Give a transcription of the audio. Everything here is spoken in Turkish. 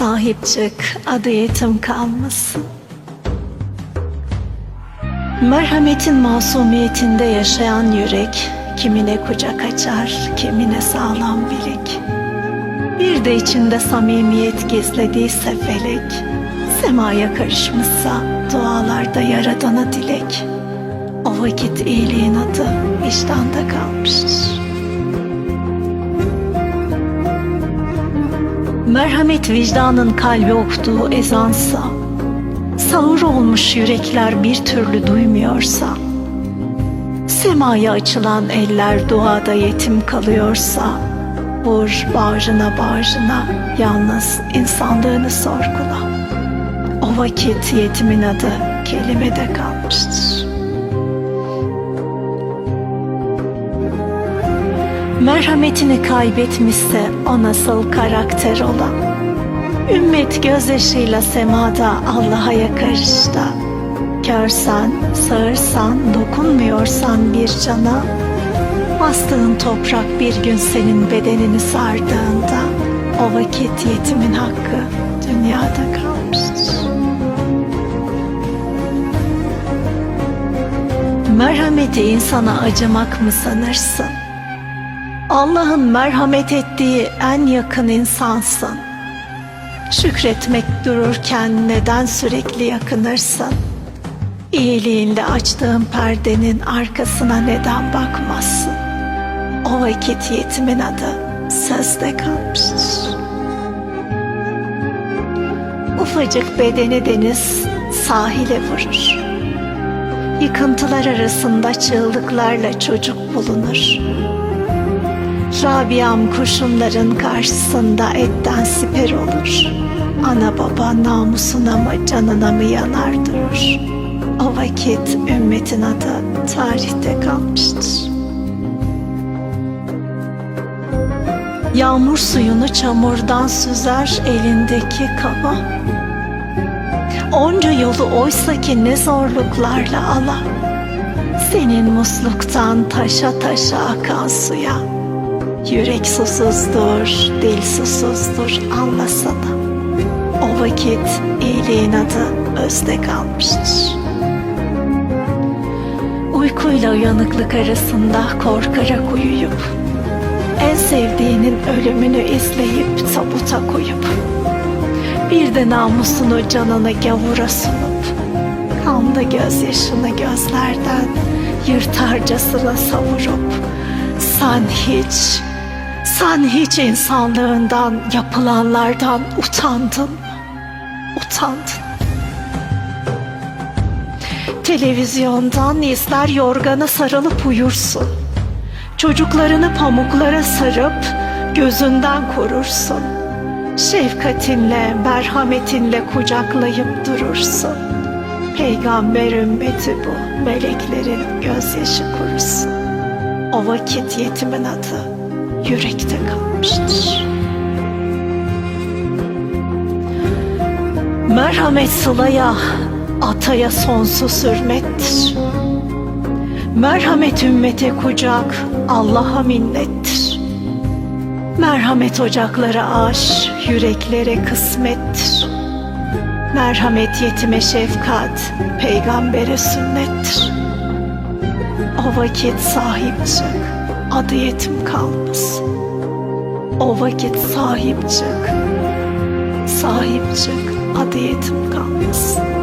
Sahip çık, adı yetim kalmasın. Merhametin masumiyetinde yaşayan yürek, kimine kucak açar, kimine sağlam bilek. Bir de içinde samimiyet gizlediyse felek, semaya karışmışsa dualarda yaradana dilek. O vakit iyiliğin adı vicdanda kalmıştır. Merhamet vicdanın kalbi okuduğu ezansa, sağır olmuş yürekler bir türlü duymuyorsa, semaya açılan eller duada yetim kalıyorsa, vur bağrına bağrına yalnız insanlığını sorgula. O vakit yetimin adı kelimede kalmıştır. Merhametini kaybetmişse o nasıl karakter olan Ümmet gözyaşıyla semada Allah'a yakarışta. Körsen, sağırsan, dokunmuyorsan bir cana. Bastığın toprak bir gün senin bedenini sardığında O vakit yetimin hakkı dünyada kalmıştır. Merhameti insana acımak mı sanırsın? Allah'ın merhamet ettiği en yakın insansın. Şükretmek dururken neden sürekli yakınırsın? İyiliğinle açtığın perdenin arkasına neden bakmazsın? O vakit yetimin adı sözde kalmıştır. Ufacık bedeni deniz sahile vurur. Yıkıntılar arasında çığlıklarla çocuk bulunur. Rabiam kurşunların karşısında etten siper olur. Ana baba namusuna mı canına mı yanar durur. O vakit ümmetin adı tarihte kalmıştır. Yağmur suyunu çamurdan süzer elindeki kaba. Onca yolu oysa ki ne zorluklarla ala. Senin musluktan taşa taşa akan suya. Yürek susuzdur, dil susuzdur anlasana. O vakit iyiliğin adı özde kalmıştır. Uykuyla uyanıklık arasında korkarak uyuyup, en sevdiğinin ölümünü izleyip tabuta koyup, bir de namusunu canını gavura sunup, kanlı gözyaşını gözlerden yırtarcasına savurup, sen hiç, sen hiç insanlığından yapılanlardan utandın mı? Utandın. Televizyondan izler yorgana sarılıp uyursun. Çocuklarını pamuklara sarıp gözünden korursun. Şefkatinle, merhametinle kucaklayıp durursun. Peygamber ümmeti bu, meleklerin gözyaşı kurusun. O vakit yetimin adı yürekte kalmıştır. Merhamet sılaya, ataya sonsuz hürmettir. Merhamet ümmete kucak, Allah'a minnettir. Merhamet ocaklara aş, yüreklere kısmettir. Merhamet yetime şefkat, peygambere sünnettir. O vakit sahip çık, adı yetim kalmasın. O vakit sahip çık, sahip çık, adı yetim kalmasın.